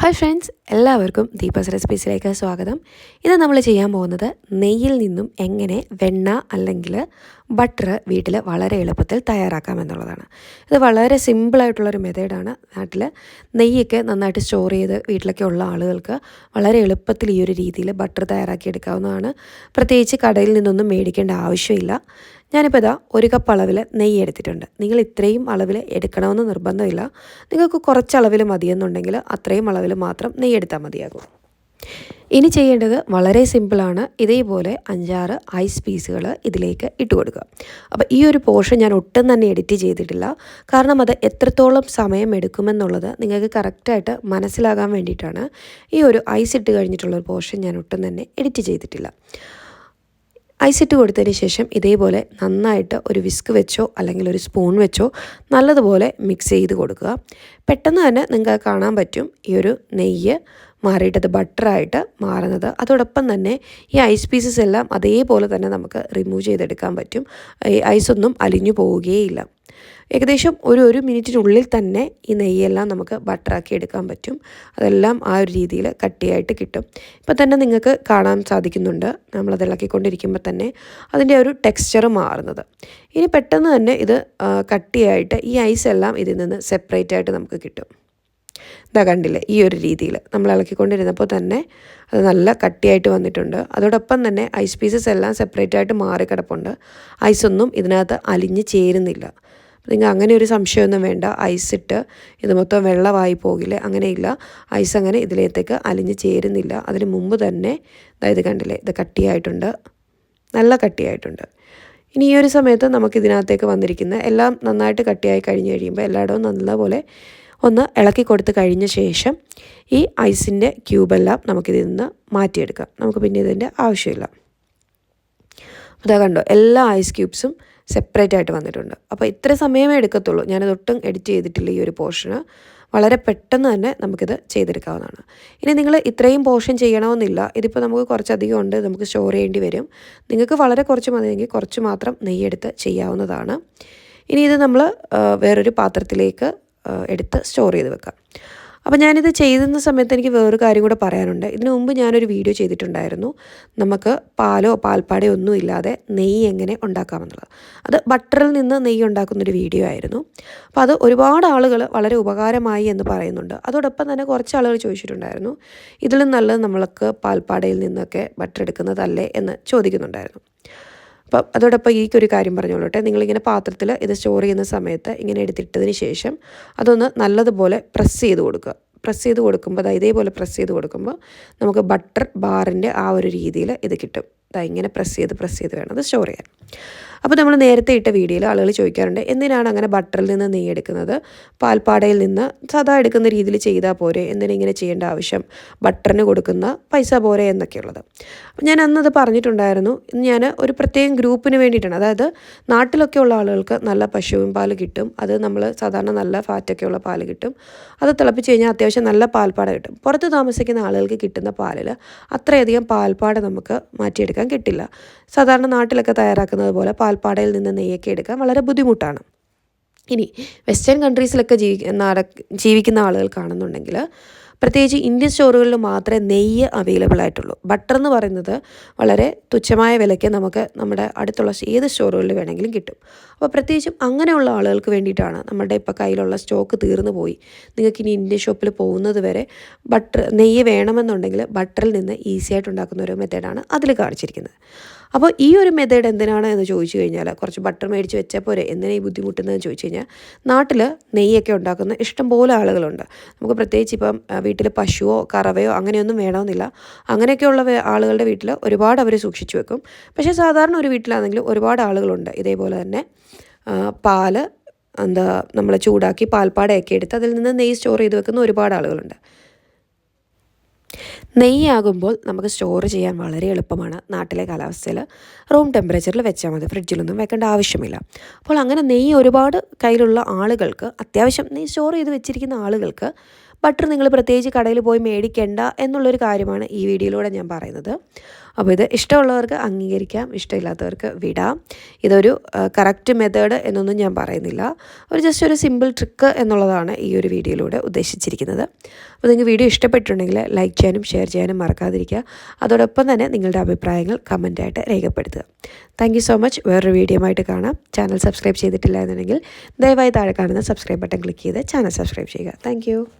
Hi friends എല്ലാവർക്കും ദീപസ് റെസിപ്പീസിലേക്ക് സ്വാഗതം. ഇന്ന് നമ്മൾ ചെയ്യാൻ പോകുന്നത് നെയ്യിൽ നിന്നും എങ്ങനെ വെണ്ണ അല്ലെങ്കിൽ ബട്ടർ വീട്ടിൽ വളരെ എളുപ്പത്തിൽ തയ്യാറാക്കാം എന്നുള്ളതാണ്. ഇത് വളരെ സിമ്പിളായിട്ടുള്ളൊരു മെത്തേഡാണ് നാട്ടിൽ നെയ്യൊക്കെ നന്നായിട്ട് സ്റ്റോർ ചെയ്ത് വീട്ടിലൊക്കെ ഉള്ള ആളുകൾക്ക് വളരെ എളുപ്പത്തിൽ ഈ ഒരു രീതിയിൽ ബട്ടർ തയ്യാറാക്കി എടുക്കാവുന്നതാണ്. പ്രത്യേകിച്ച് കടയിൽ നിന്നൊന്നും മേടിക്കേണ്ട ആവശ്യമില്ല. ഞാനിപ്പോൾ ഇതാ ഒരു കപ്പ് അളവിൽ നെയ്യ് എടുത്തിട്ടുണ്ട്. നിങ്ങൾ ഇത്രയും അളവിൽ എടുക്കണമെന്ന് നിർബന്ധമില്ല. നിങ്ങൾക്ക് കുറച്ച് അളവിൽ മതിയെന്നുണ്ടെങ്കിൽ അത്രയും അളവിൽ മാത്രം നെയ്യ് എടുത്താൽ മതിയാകും. ഇനി ചെയ്യേണ്ടത് വളരെ സിമ്പിളാണ്. ഇതേപോലെ അഞ്ചാറ് ഐസ് പീസുകൾ ഇതിലേക്ക് ഇട്ട് കൊടുക്കുക. അപ്പോൾ ഈ ഒരു പോർഷൻ ഞാൻ ഒട്ടും തന്നെ എഡിറ്റ് ചെയ്തിട്ടില്ല. കാരണം അത് എത്രത്തോളം സമയം എടുക്കുമെന്നുള്ളത് നിങ്ങൾക്ക് കറക്റ്റായിട്ട് മനസ്സിലാകാൻ വേണ്ടിയിട്ടാണ് ഈ ഒരു ഐസ് ഇട്ട് കഴിഞ്ഞിട്ടുള്ള ഒരു പോർഷൻ ഞാൻ ഒട്ടും തന്നെ എഡിറ്റ് ചെയ്തിട്ടില്ല. ഐസ് ഇട്ട് കൊടുത്തതിന് ശേഷം ഇതേപോലെ നന്നായിട്ട് ഒരു വിസ്ക് വെച്ചോ അല്ലെങ്കിൽ ഒരു സ്പൂൺ വെച്ചോ നല്ലതുപോലെ മിക്സ് ചെയ്ത് കൊടുക്കുക. പെട്ടെന്ന് തന്നെ നിങ്ങൾക്ക് കാണാൻ പറ്റും ഈ ഒരു നെയ്യ് മാറിയിട്ടത് ബട്ടറായിട്ട് മാറുന്നത്. അതോടൊപ്പം തന്നെ ഈ ഐസ് പീസസ് എല്ലാം അതേപോലെ തന്നെ നമുക്ക് റിമൂവ് ചെയ്തെടുക്കാൻ പറ്റും. ഈ ഐസൊന്നും അലിഞ്ഞു പോവുകയില്ല. ഏകദേശം ഒരു ഒരു മിനിറ്റിനുള്ളിൽ തന്നെ ഈ നെയ്യെല്ലാം നമുക്ക് ബട്ടറാക്കി എടുക്കാൻ പറ്റും. അതെല്ലാം ആ ഒരു രീതിയിൽ കട്ടിയായിട്ട് കിട്ടും. ഇപ്പം തന്നെ നിങ്ങൾക്ക് കാണാൻ സാധിക്കുന്നുണ്ട്. നമ്മളത് ഇളക്കിക്കൊണ്ടിരിക്കുമ്പോൾ തന്നെ അതിന്റെ ഒരു ടെക്സ്ചർ മാറുന്നത്. ഇനി പെട്ടെന്ന് തന്നെ ഇത് കട്ടിയായിട്ട് ഈ ഐസ് എല്ലാം ഇതിൽ നിന്ന് സെപ്പറേറ്റ് ആയിട്ട് നമുക്ക് കിട്ടും. ഇതാ കണ്ടില്ലേ ഈ ഒരു രീതിയിൽ നമ്മൾ ഇളക്കിക്കൊണ്ടിരുന്നപ്പോൾ തന്നെ അത് നല്ല കട്ടിയായിട്ട് വന്നിട്ടുണ്ട്. അതോടൊപ്പം തന്നെ ഐസ് പീസസ് എല്ലാം സെപ്പറേറ്റ് ആയിട്ട് മാറി മാറിക്കിടപ്പുണ്ട് ഐസൊന്നും ഇതിനകത്ത് അലിഞ്ഞ് ചേരുന്നില്ല. നിങ്ങൾ അങ്ങനെ ഒരു സംശയമൊന്നും വേണ്ട. ഐസ് ഇട്ട് ഇത് മൊത്തം വെള്ളമായി പോകില്ല അങ്ങനെയില്ല. ഐസ് അങ്ങനെ ഇതിലേത്തേക്ക് അലിഞ്ഞ് ചേരുന്നില്ല. അതിന് മുമ്പ് തന്നെ അതായത് കണ്ടില്ലേ ഇത് കട്ടിയായിട്ടുണ്ട്. നല്ല കട്ടിയായിട്ടുണ്ട്. ഇനി ഈ ഒരു സമയത്ത് നമുക്ക് ഇതിനകത്തേക്ക് വന്നിരിക്കുന്ന എല്ലാം നന്നായിട്ട് കട്ടിയായി കഴിഞ്ഞ് കഴിയുമ്പോൾ എല്ലായിടവും നല്ലപോലെ ഒന്ന് ഇളക്കി കൊടുത്ത് കഴിഞ്ഞ ശേഷം ഈ ഐസിന്റെ ക്യൂബെല്ലാം നമുക്കിതിൽ നിന്ന് മാറ്റിയെടുക്കാം. നമുക്ക് പിന്നെ ഇതിന്റെ ആവശ്യമില്ല. അതാ കണ്ടോ എല്ലാ ഐസ് ക്യൂബ്സും സെപ്പറേറ്റ് ആയിട്ട് വന്നിട്ടുണ്ട്. അപ്പോൾ ഇത്ര സമയമേ എടുക്കത്തുള്ളൂ. ഞാനത് ഒട്ടും എഡിറ്റ് ചെയ്തിട്ടില്ല ഈ ഒരു പോർഷന് വളരെ പെട്ടെന്ന് തന്നെ നമുക്കിത് ചെയ്തെടുക്കാവുന്നതാണ്. ഇനി നിങ്ങൾ ഇത്രയും പോർഷൻ ചെയ്യണമെന്നില്ല. ഇതിപ്പോൾ നമുക്ക് കുറച്ചധികം ഉണ്ട്. നമുക്ക് സ്റ്റോർ ചെയ്യേണ്ടി വരും. നിങ്ങൾക്ക് വളരെ കുറച്ച് മതിയെങ്കിൽ കുറച്ച് മാത്രം നെയ്യെടുത്ത് ചെയ്യാവുന്നതാണ്. ഇനി ഇത് നമ്മൾ വേറൊരു പാത്രത്തിലേക്ക് എടുത്ത് സ്റ്റോർ ചെയ്ത് വെക്കാം. അപ്പോൾ ഞാനിത് ചെയ്യുന്ന സമയത്ത് എനിക്ക് വേറൊരു കാര്യം കൂടെ പറയാനുണ്ട്. ഇതിനു മുമ്പ് ഞാനൊരു വീഡിയോ ചെയ്തിട്ടുണ്ടായിരുന്നു. നമുക്ക് പാലോ പാൽപ്പാടയോ ഒന്നും ഇല്ലാതെ നെയ്യ് എങ്ങനെ ഉണ്ടാക്കാമെന്നുള്ളത്. അത് ബട്ടറിൽ നിന്ന് നെയ്യ് ഉണ്ടാക്കുന്നൊരു വീഡിയോ ആയിരുന്നു. അപ്പോൾ അത് ഒരുപാട് ആളുകൾ വളരെ ഉപകാരമായി എന്ന് പറയുന്നുണ്ട്. അതോടൊപ്പം തന്നെ കുറച്ച് ആളുകൾ ചോദിച്ചിട്ടുണ്ടായിരുന്നു ഇതിലും നല്ലത് നമ്മൾക്ക് പാൽപ്പാടയിൽ നിന്നൊക്കെ ബട്ടർ എടുക്കുന്നതല്ലേ? എന്ന് ചോദിക്കുന്നുണ്ടായിരുന്നു. അപ്പം അതോടൊപ്പം ഈ ഒരു കാര്യം പറഞ്ഞോളട്ടെ. നിങ്ങളിങ്ങനെ പാത്രത്തിൽ ഇത് സ്റ്റോർ ചെയ്യുന്ന സമയത്ത് ഇങ്ങനെ എടുത്തിട്ടതിന് ശേഷം അതൊന്ന് നല്ലതുപോലെ പ്രസ് ചെയ്ത് കൊടുക്കുക. പ്രസ് ചെയ്ത് കൊടുക്കുമ്പോൾ അതായത് ഇതേപോലെ പ്രസ് ചെയ്ത് കൊടുക്കുമ്പോൾ നമുക്ക് ബട്ടർ ബാറിന്റെ ആ ഒരു രീതിയിൽ ഇത് കിട്ടും. അതായത് ഇങ്ങനെ പ്രസ് ചെയ്ത് പ്രസ് ചെയ്ത് വേണം അത് സ്റ്റോർ ചെയ്യാൻ. അപ്പോൾ നമ്മൾ നേരത്തെ ഇട്ട വീഡിയോയിൽ ആളുകൾ ചോദിക്കാറുണ്ട് എന്തിനാണ് അങ്ങനെ ബട്ടറിൽ നിന്ന് നെയ്യ് എടുക്കുന്നത്? പാൽപ്പാടയിൽ നിന്ന് സദാ എടുക്കുന്ന രീതിയിൽ ചെയ്താൽ പോരെ? ഇങ്ങനെ ചെയ്യേണ്ട ആവശ്യം? ബട്ടറിന് കൊടുക്കുന്ന പൈസ പോരെ എന്നൊക്കെയുള്ളത്. അപ്പം ഞാൻ അന്നത് പറഞ്ഞിട്ടുണ്ടായിരുന്നു. ഞാൻ ഒരു പ്രത്യേകം ഗ്രൂപ്പിന് വേണ്ടിയിട്ടാണ്. അതായത് നാട്ടിലൊക്കെ ഉള്ള ആളുകൾക്ക് നല്ല പശുവിൻ പാൽ കിട്ടും. അത് നമ്മൾ സാധാരണ നല്ല ഫാറ്റൊക്കെ ഉള്ള പാൽ കിട്ടും. അത് തിളപ്പിച്ച് കഴിഞ്ഞാൽ അത്യാവശ്യം നല്ല പാൽപ്പാട കിട്ടും. പുറത്ത് താമസിക്കുന്ന ആളുകൾക്ക് കിട്ടുന്ന പാലിൽ അത്രയധികം പാൽപ്പാട നമുക്ക് മാറ്റിയെടുക്കാൻ കിട്ടില്ല. സാധാരണ നാട്ടിലൊക്കെ തയ്യാറാക്കുന്നത് പോലെ പാൽപ്പാടയിൽ നിന്ന് നെയ്യൊക്കെ എടുക്കാൻ വളരെ ബുദ്ധിമുട്ടാണ്. ഇനി വെസ്റ്റേൺ കൺട്രീസിലൊക്കെ ജീവി ജീവിക്കുന്ന ആളുകൾ കാണുന്നുണ്ടെങ്കിൽ പ്രത്യേകിച്ച് ഇന്ത്യൻ സ്റ്റോറുകളിൽ മാത്രമേ നെയ്യ് അവൈലബിൾ ആയിട്ടുള്ളൂ. ബട്ടർ എന്ന് പറയുന്നത് വളരെ തുച്ഛമായ വിലയ്ക്ക് നമുക്ക് നമ്മുടെ അടുത്തുള്ള ഏത് സ്റ്റോറുകളിൽ വേണമെങ്കിലും കിട്ടും. അപ്പോൾ പ്രത്യേകിച്ചും അങ്ങനെയുള്ള ആളുകൾക്ക് വേണ്ടിയിട്ടാണ് നമ്മുടെ ഇപ്പോൾ കയ്യിലുള്ള സ്റ്റോക്ക് തീർന്നു പോയി. നിങ്ങൾക്ക് ഇനി ഇന്ത്യൻ ഷോപ്പിൽ പോകുന്നത് വരെ ബട്ടർ നെയ്യ് വേണമെന്നുണ്ടെങ്കിൽ ബട്ടറിൽ നിന്ന് ഈസി ആയിട്ട് ഉണ്ടാക്കുന്ന ഒരു മെത്തേഡാണ് അതിൽ കാണിച്ചിരിക്കുന്നത്. അപ്പോൾ ഈ ഒരു മെത്തേഡ് എന്തിനാണ് എന്ന് ചോദിച്ചു കഴിഞ്ഞാൽ കുറച്ച് ബട്ടർ മേടിച്ച് വെച്ചാൽ പോരെ എന്തിനാ ഈ ബുദ്ധിമുട്ടുന്നതെന്ന് ചോദിച്ചു കഴിഞ്ഞാൽ നാട്ടിൽ നെയ്യൊക്കെ ഉണ്ടാക്കുന്ന ഇഷ്ടംപോലെ ആളുകളുണ്ട്. നമുക്ക് പ്രത്യേകിച്ച് ഇപ്പം വീട്ടിൽ പശുവോ കറവയോ അങ്ങനെയൊന്നും വേണമെന്നില്ല. അങ്ങനെയൊക്കെയുള്ള ആളുകളുടെ വീട്ടിൽ ഒരുപാട് അവർ സൂക്ഷിച്ചു വെക്കും. പക്ഷേ സാധാരണ ഒരു വീട്ടിലാണെങ്കിലും ഒരുപാട് ആളുകളുണ്ട്. ഇതേപോലെ തന്നെ പാൽ എന്താ നമ്മൾ ചൂടാക്കി പാൽപ്പാടയൊക്കെ എടുത്ത് അതിൽ നിന്ന് നെയ്യ് സ്റ്റോർ ചെയ്ത് വെക്കുന്ന ഒരുപാട് ആളുകളുണ്ട്. നെയ്യാകുമ്പോൾ നമുക്ക് സ്റ്റോർ ചെയ്യാൻ വളരെ എളുപ്പമാണ് നാട്ടിലെ കാലാവസ്ഥയിൽ. റൂം ടെമ്പറേച്ചറിൽ വെച്ചാൽ മതി ഫ്രിഡ്ജിലൊന്നും വെക്കേണ്ട ആവശ്യമില്ല. അപ്പോൾ അങ്ങനെ നെയ്യ് ഒരുപാട് കയ്യിലുള്ള ആളുകൾക്ക് അത്യാവശ്യം നെയ്യ് സ്റ്റോർ ചെയ്ത് വെച്ചിരിക്കുന്ന ആളുകൾക്ക് ബട്ടർ നിങ്ങൾ പ്രത്യേകിച്ച് കടയിൽ പോയി മേടിക്കേണ്ട എന്നുള്ളൊരു കാര്യമാണ് ഈ വീഡിയോയിലൂടെ ഞാൻ പറയുന്നത്. അപ്പോൾ ഇത് ഇഷ്ടമുള്ളവർക്ക് അംഗീകരിക്കാം ഇഷ്ടമില്ലാത്തവർക്ക് വിടാം. ഇതൊരു കറക്റ്റ് മെത്തേഡ് എന്നൊന്നും ഞാൻ പറയുന്നില്ല. ഒരു ജസ്റ്റ് ഒരു സിമ്പിൾ ട്രിക്ക് എന്നുള്ളതാണ് ഈ ഒരു വീഡിയോയിലൂടെ ഉദ്ദേശിച്ചിരിക്കുന്നത്. അപ്പോൾ നിങ്ങൾക്ക് വീഡിയോ ഇഷ്ടപ്പെട്ടിട്ടുണ്ടെങ്കിൽ ലൈക്ക് ചെയ്യാനും ഷെയർ ചെയ്യാനും മറക്കാതിരിക്കുക. അതോടൊപ്പം തന്നെ നിങ്ങളുടെ അഭിപ്രായങ്ങൾ കമന്റായിട്ട് രേഖപ്പെടുത്തുക. താങ്ക് സോ മച്ച് വേറൊരു വീഡിയോ ആയിട്ട് കാണാം. ചാനൽ സബ്സ്ക്രൈബ് ചെയ്തിട്ടില്ല എന്നുണ്ടെങ്കിൽ ദയവായി താഴെ കാണുന്ന സബ്സ്ക്രൈബ് ബട്ടൺ ക്ലിക്ക് ചെയ്ത് ചാനൽ സബ്സ്ക്രൈബ് ചെയ്യുക. താങ്ക്